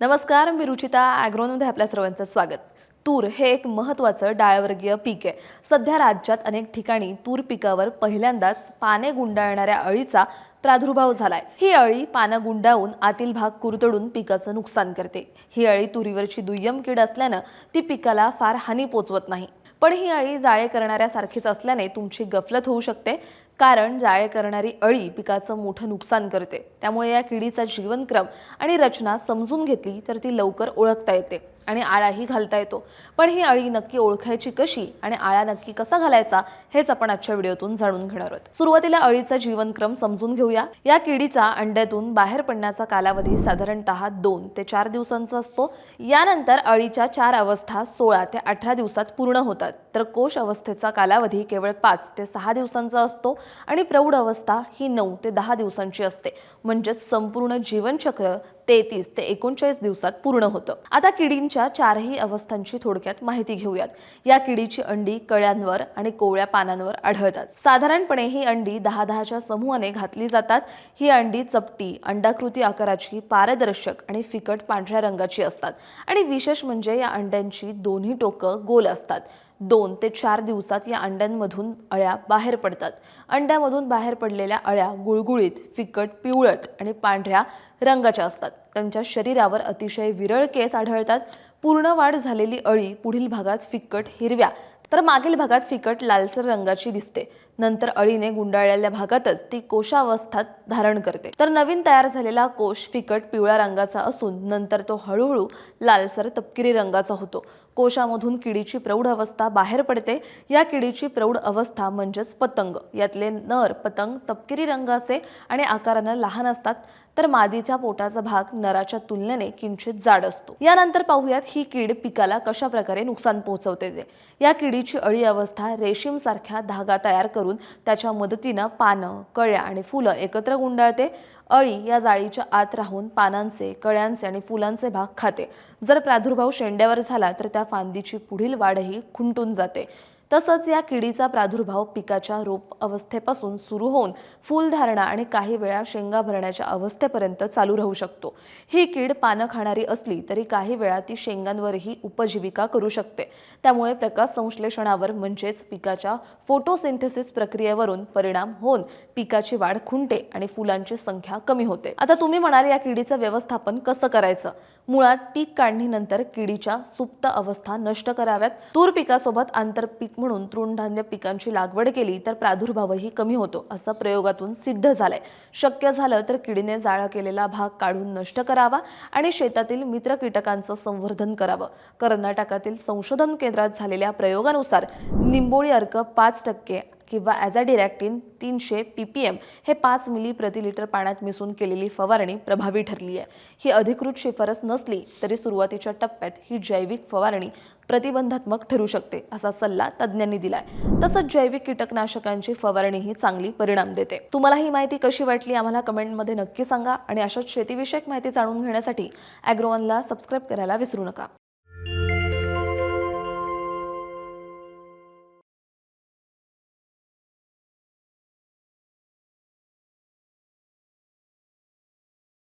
नमस्कार मी रुचिता. ॲग्रोनमध्ये आपल्या सर्वांचं स्वागत. तूर हे एक महत्त्वाचं डाळवर्गीय पीक आहे. सध्या राज्यात अनेक ठिकाणी तूर पिकावर पहिल्यांदाच पाने गुंडाळणाऱ्या अळीचा प्रादुर्भाव झालाय. ही अळी पानं गुंडाळून आतील भाग कुरतडून पिकाचं नुकसान करते. ही अळी तुरीवरची दुय्यम कीड असल्यानं ती पिकाला फार हानी पोचवत नाही. पण ही अळी जाळे करणाऱ्यासारखीच असल्याने तुमची गफलत होऊ शकते. कारण जाळे करणारी अळी पिकाचं मोठं नुकसान करते. त्यामुळे या किडीचा जीवनक्रम आणि रचना समजून घेतली तर ती लवकर ओळखता येते आणि आळाही घालता येतो. पण ही अळी नक्की ओळखायची कशी आणि आळा नक्की कसा घालायचा हेच आपण आजच्या व्हिडिओतून जाणून घेणार आहोत. सुरुवातीला अळीचा जीवनक्रम समजून घेऊया. या किडीचा अंड्यातून बाहेर पडण्याचा कालावधी साधारणतः दोन ते चार दिवसांचा असतो. यानंतर अळीच्या चार अवस्था सोळा ते अठरा दिवसात पूर्ण होतात. तर कोश अवस्थेचा कालावधी केवळ पाच ते सहा दिवसांचा असतो. आणि प्रौढ अवस्था ही नऊ ते दहा दिवसांची असते. म्हणजेच संपूर्ण जीवनचक्र तेहतीस ते एकोणचाळीस दिवसात पूर्ण होतं. आता किडींच्या चारही अवस्थांची थोडक्यात माहिती घेऊयात. या किडीची अंडी कळ्यांवर आणि कोवळ्या पानांवर आढळतात. साधारणपणे ही अंडी दहा दहाच्या समूहाने घातली जातात. ही अंडी चपटी अंडाकृती आकाराची पारदर्शक आणि फिकट पांढऱ्या रंगाची असतात. आणि विशेष म्हणजे या अंड्यांची दोन्ही टोकं गोल असतात. दोन ते चार दिवसात या अंड्यांमधून अळ्या बाहेर पडतात. अंड्यामधून बाहेर पडलेल्या अळ्या गुळगुळीत फिकट पिवळट आणि पांढऱ्या रंगाच्या असतात. त्यांच्या शरीरावर अतिशय विरळ केस आढळतात. पूर्ण वाढ झालेली अळी पुढील भागात फिकट हिरव्या तर मागील भागात फिकट लालसर रंगाची दिसते. नंतर अळीने गुंडाळलेल्या भागातच ती कोशावस्थात धारण करते. तर नवीन तयार झालेला कोश फिकट पिवळ्या रंगाचा असून नंतर तो हळूहळू लालसर तपकिरी रंगाचा होतो. कोशामधून किडीची प्रौढ अवस्था बाहेर पडते. या किडीची प्रौढ अवस्था म्हणजेच पतंग. यातले नर पतंग तपकिरी रंगाचे आणि आकारानं लहान असतात. तर मादीच्या पोटाचा भाग नराच्या तुलनेने किंचित जाड असतो. यानंतर पाहूयात ही कीड पिकाला कशा प्रकारे नुकसान पोहोचवते ते. या किडीची अळी अवस्था रेशीम सारख्या धागा तयार करून त्याच्या मदतीनं पानं कळ्या आणि फुलं एकत्र गुंडाळते. अळी या जाळीच्या आत राहून पानांचे कळ्यांचे आणि फुलांचे भाग खाते. जर प्रादुर्भाव शेंड्यावर झाला तर त्या फांदीची पुढील वाढही खुंटून जाते. तसंच या किडीचा प्रादुर्भाव पिकाच्या रोप अवस्थेपासून सुरू होऊन फुलधारणा आणि काही वेळा शेंगा भरण्याच्या अवस्थेपर्यंत चालू राहू शकतो. ही कीड पानं खाणारी असली तरी काही वेळा ती शेंगांवरही उपजीविका करू शकते. त्यामुळे प्रकाश संश्लेषणावर म्हणजेच पिकाच्या फोटोसिंथेसिस प्रक्रियेवरून परिणाम होऊन पिकाची वाढ खुंटे आणि फुलांची संख्या कमी होते. आता तुम्ही म्हणाल या किडीचं व्यवस्थापन कसं करायचं? मुळात पीक काढणीनंतर किडीच्या सुप्त अवस्था नष्ट कराव्यात. तूर पिकासोबत आंतरपीक म्हणून तृणधान्य पिकांची लागवड केली तर प्रादुर्भावही कमी होतो असं प्रयोगातून सिद्ध झालंय. शक्य झालं तर किडीने जाळा केलेला भाग काढून नष्ट करावा आणि शेतातील मित्र कीटकांचं संवर्धन करावं. कर्नाटकातील संशोधन केंद्रात झालेल्या प्रयोगानुसार निंबोळी अर्क पाच टक्के किंवा ॲझाडिरॅक्टिन तीनशे पी पी एम हे पाच मिली प्रति लिटर पाण्यात मिसळून केलेली फवारणी प्रभावी ठरली आहे. ही अधिकृत शिफारस नसली तरी सुरुवातीच्या टप्प्यात ही जैविक फवारणी प्रतिबंधात्मक ठरू शकते असा सल्ला तज्ज्ञांनी दिलाय. तसंच जैविक कीटकनाशकांची फवारणीही चांगली परिणाम देते. तुम्हाला ही माहिती कशी वाटली आम्हाला कमेंटमध्ये नक्की सांगा आणि अशाच शेतीविषयक माहिती जाणून घेण्यासाठी ॲग्रोवनला सबस्क्राईब करायला विसरू नका.